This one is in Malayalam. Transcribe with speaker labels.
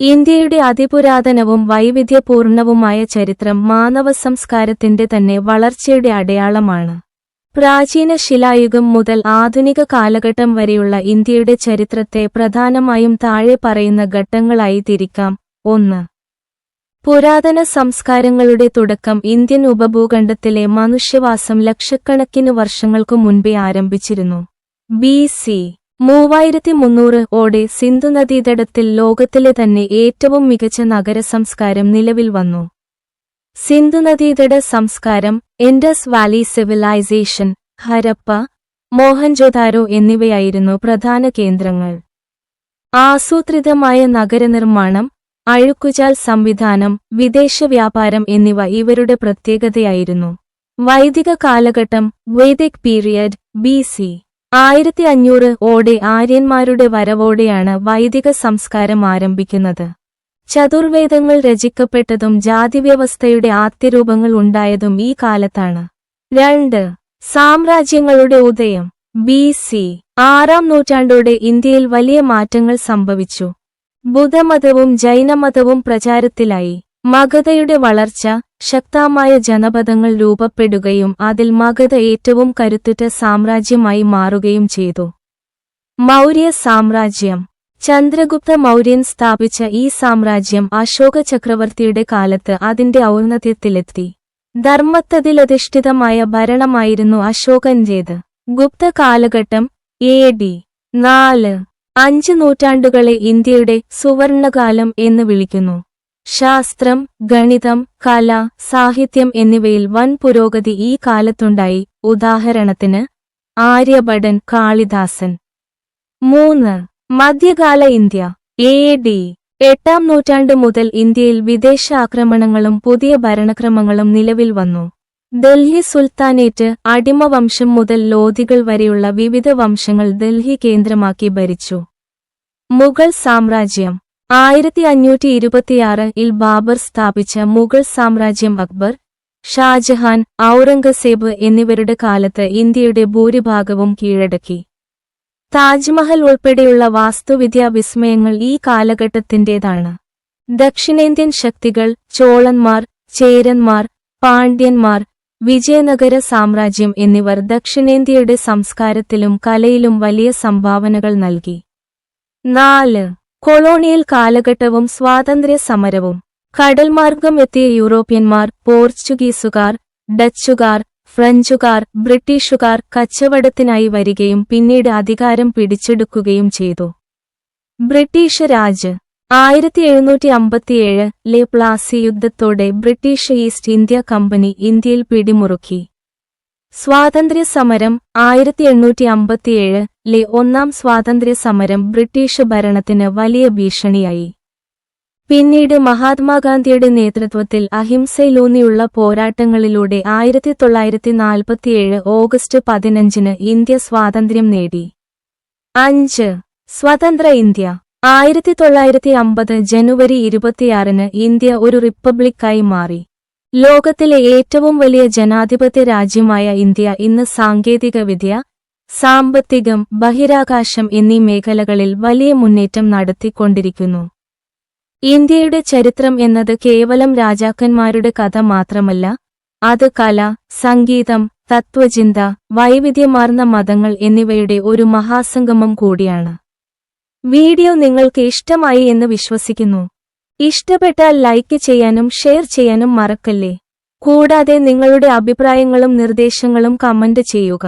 Speaker 1: ഇന്ത്യയുടെ അതിപുരാതനവും വൈവിധ്യപൂർണവുമായ ചരിത്രം മാനവ സംസ്കാരത്തിന്റെ തന്നെ വളർച്ചയുടെ അടയാളമാണ്. പ്രാചീന ശിലായുഗം മുതൽ ആധുനിക കാലഘട്ടം വരെയുള്ള ഇന്ത്യയുടെ ചരിത്രത്തെ പ്രധാനമായും താഴെ പറയുന്ന ഘട്ടങ്ങളായി തിരിക്കാം. ഒന്ന്. പുരാതന സംസ്കാരങ്ങളുടെ തുടക്കം ഇന്ത്യൻ ഉപഭൂഖണ്ഡത്തിലെ മനുഷ്യവാസം ലക്ഷക്കണക്കിന് വർഷങ്ങൾക്കു മുൻപേ ആരംഭിച്ചിരുന്നു. ബി മൂവായിരത്തി മുന്നൂറ് ഓടെ സിന്ധു നദീതടത്തിൽ ലോകത്തിലെ തന്നെ ഏറ്റവും മികച്ച നഗര സംസ്കാരം നിലവിൽ വന്നു. സിന്ധു നദീതട സംസ്കാരം Indus valley civilisation Harappa Mohenjodaro എന്നിവയായിരുന്നു പ്രധാന കേന്ദ്രങ്ങൾ. ആസൂത്രിതമായ നഗരനിർമ്മാണം അഴുക്കുചാൽ സംവിധാനം വിദേശ വ്യാപാരം എന്നിവ ഇവരുടെ പ്രത്യേകതയായിരുന്നു. വൈദിക കാലഘട്ടം വേദിക് പീരിയഡ് ബി ആയിരത്തി അഞ്ഞൂറ് ഓടെ ആര്യന്മാരുടെ വരവോടെയാണ് വൈദിക സംസ്കാരം ആരംഭിക്കുന്നത്. ചതുർവേദങ്ങൾ രചിക്കപ്പെട്ടതും ജാതിവ്യവസ്ഥയുടെ ആദ്യരൂപങ്ങൾ ഉണ്ടായതും ഈ കാലത്താണ്. രണ്ട്. സാമ്രാജ്യങ്ങളുടെ ഉദയം. ബി സി ആറാം നൂറ്റാണ്ടോടെ ഇന്ത്യയിൽ വലിയ മാറ്റങ്ങൾ സംഭവിച്ചു. ബുദ്ധമതവും ജൈനമതവും പ്രചാരത്തിലായി. മഗധയുടെ വളർച്ച ശക്തമായ ജനപദങ്ങൾ രൂപപ്പെടുകയും അതിൽ മഗധ ഏറ്റവും കരുത്തുറ്റ സാമ്രാജ്യമായി മാറുകയും ചെയ്തു. മൗര്യ സാമ്രാജ്യം. ചന്ദ്രഗുപ്ത മൗര്യൻ സ്ഥാപിച്ച ഈ സാമ്രാജ്യം അശോക ചക്രവർത്തിയുടെ കാലത്ത് അതിന്റെ ഔന്നത്യത്തിലെത്തി. ധർമ്മത്തതിലധിഷ്ഠിതമായ ഭരണമായിരുന്നു അശോകന്റേത്. ഗുപ്ത കാലഘട്ടം എ ഡി നാല് അഞ്ച് നൂറ്റാണ്ടുകളെ ഇന്ത്യയുടെ സുവർണകാലം എന്ന് വിളിക്കുന്നു. ശാസ്ത്രം ഗണിതം കല സാഹിത്യം എന്നിവയിൽ വൻ പുരോഗതി ഈ കാലത്തുണ്ടായി. ഉദാഹരണത്തിന് ആര്യഭടൻ കാളിദാസൻ. മൂന്ന്. മധ്യകാല ഇന്ത്യ. എ. ഡി. എട്ടാം നൂറ്റാണ്ട് മുതൽ ഇന്ത്യയിൽ വിദേശ ആക്രമണങ്ങളും പുതിയ ഭരണക്രമങ്ങളും നിലവിൽ വന്നു. ഡൽഹി സുൽത്താനേറ്റ് അടിമവംശം മുതൽ ലോധികൾ വരെയുള്ള വിവിധ വംശങ്ങൾ ഡൽഹി കേന്ദ്രമാക്കി ഭരിച്ചു. മുഗൾ സാമ്രാജ്യം. ആയിരത്തി അഞ്ഞൂറ്റി ഇരുപത്തിയാറിൽ ബാബർ സ്ഥാപിച്ച മുഗൾ സാമ്രാജ്യം അക്ബർ ഷാജഹാൻ ഔറംഗസേബ് എന്നിവരുടെ കാലത്ത് ഇന്ത്യയുടെ ഭൂരിഭാഗവും കീഴടക്കി. താജ്മഹൽ ഉൾപ്പെടെയുള്ള വാസ്തുവിദ്യാ വിസ്മയങ്ങൾ ഈ കാലഘട്ടത്തിന്റേതാണ്. ദക്ഷിണേന്ത്യൻ ശക്തികൾ ചോളന്മാർ ചേരന്മാർ പാണ്ഡ്യന്മാർ വിജയനഗര സാമ്രാജ്യം എന്നിവർ ദക്ഷിണേന്ത്യയുടെ സംസ്കാരത്തിലും കലയിലും വലിയ സംഭാവനകൾ നൽകി. നാല് കൊളോണിയൽ കാലഘട്ടവും സ്വാതന്ത്ര്യ സമരവും കടൽമാർഗം എത്തിയ യൂറോപ്യന്മാർ പോർച്ചുഗീസുകാർ ഡച്ചുകാർ ഫ്രഞ്ചുകാർ ബ്രിട്ടീഷുകാർ കച്ചവടത്തിനായി വരികയും പിന്നീട് അധികാരം പിടിച്ചെടുക്കുകയും ചെയ്തു. ബ്രിട്ടീഷ് രാജ്. ആയിരത്തി എഴുന്നൂറ്റി അമ്പത്തിയേഴ് ലെ പ്ലാസി യുദ്ധത്തോടെ ബ്രിട്ടീഷ് ഈസ്റ്റ് ഇന്ത്യ കമ്പനി ഇന്ത്യയിൽ പിടിമുറുക്കി. സ്വാതന്ത്ര്യ സമരം ആയിരത്തി എണ്ണൂറ്റി അമ്പത്തിയേഴ് ലെ ഒന്നാം സ്വാതന്ത്ര്യ സമരം ബ്രിട്ടീഷ് ഭരണത്തിന് വലിയ ഭീഷണിയായി. പിന്നീട് മഹാത്മാഗാന്ധിയുടെ നേതൃത്വത്തിൽ അഹിംസയിലൂന്നിയുള്ള പോരാട്ടങ്ങളിലൂടെ ആയിരത്തി തൊള്ളായിരത്തി നാൽപ്പത്തിയേഴ് ഓഗസ്റ്റ് പതിനഞ്ചിന് ഇന്ത്യ സ്വാതന്ത്ര്യം നേടി. അഞ്ച്. സ്വതന്ത്ര ഇന്ത്യ. ആയിരത്തി തൊള്ളായിരത്തി അമ്പത് ജനുവരി ഇരുപത്തിയാറിന് ഇന്ത്യ ഒരു റിപ്പബ്ലിക്കായി മാറി. ലോകത്തിലെ ഏറ്റവും വലിയ ജനാധിപത്യ രാജ്യമായ ഇന്ത്യ ഇന്ന് സാങ്കേതികവിദ്യ സാമ്പത്തികം ബഹിരാകാശം എന്നീ മേഖലകളിൽ വലിയ മുന്നേറ്റം നടത്തിക്കൊണ്ടിരിക്കുന്നു. ഇന്ത്യയുടെ ചരിത്രം എന്നത് കേവലം രാജാക്കന്മാരുടെ കഥ മാത്രമല്ല അത് കല സംഗീതം തത്വചിന്ത വൈവിധ്യമാർന്ന മതങ്ങൾ എന്നിവയുടെ ഒരു മഹാസംഗമം കൂടിയാണ്. വീഡിയോ നിങ്ങൾക്ക് ഇഷ്ടമായി എന്ന് വിശ്വസിക്കുന്നു. ഇഷ്ടപ്പെട്ടാൽ ലൈക്ക് ചെയ്യാനും ഷെയർ ചെയ്യാനും മറക്കല്ലേ? കൂടാതെ നിങ്ങളുടെ അഭിപ്രായങ്ങളും നിർദ്ദേശങ്ങളും കമന്റ് ചെയ്യുക.